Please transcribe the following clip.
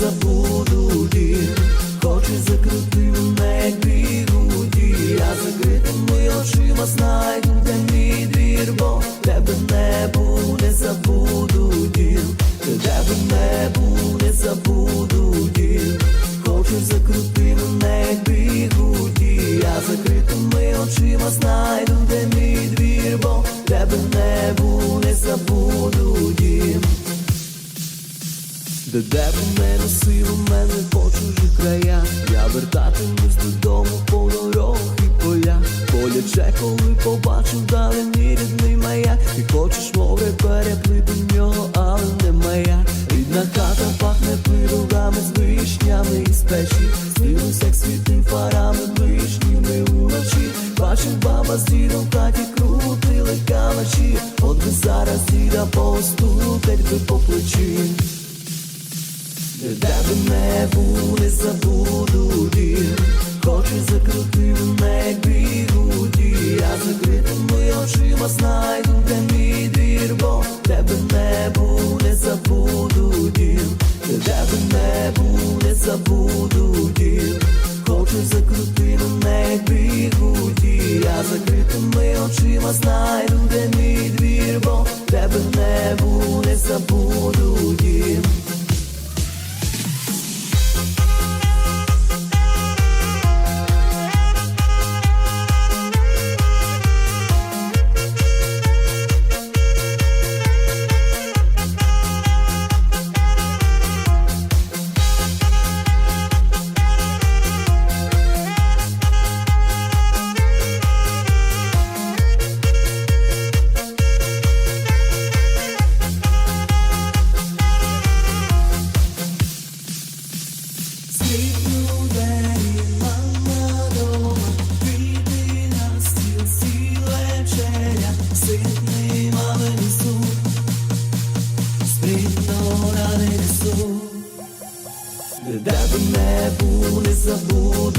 забуду дім, хоч і закрити в небі груді, я закритими очима знайду, де мій двір, бо тебе небу не забуду дім, тебе небу не забуду дім, хоч і закрити в небі груді, я закритими очима знайду, де мій двір, бо тебе небу не забуду дім носило мене по чужих краях Я вертатимусь додому по дорогах і полях. Боляче, коли побачив далі мій рідний маяк. Ти хочеш море переплити в нього, але не маяк Рідна хата пахне пирогами з вишнями і з печі. Снилось, як світи фарами вишніми уночі. Бачив баба з дідом в хаті крутили калачі От би зараз діда постукать би по плечі де б не не забуду дім Хочу закрити мене, як бігуді Я закритими очима знайду, де мій двір Бо де не не забуду дім Де не не забуду дім Хочу закрити мене, як бігуді Я закритими очима знайду, де мій двір Бо де не не забуду Де б не були не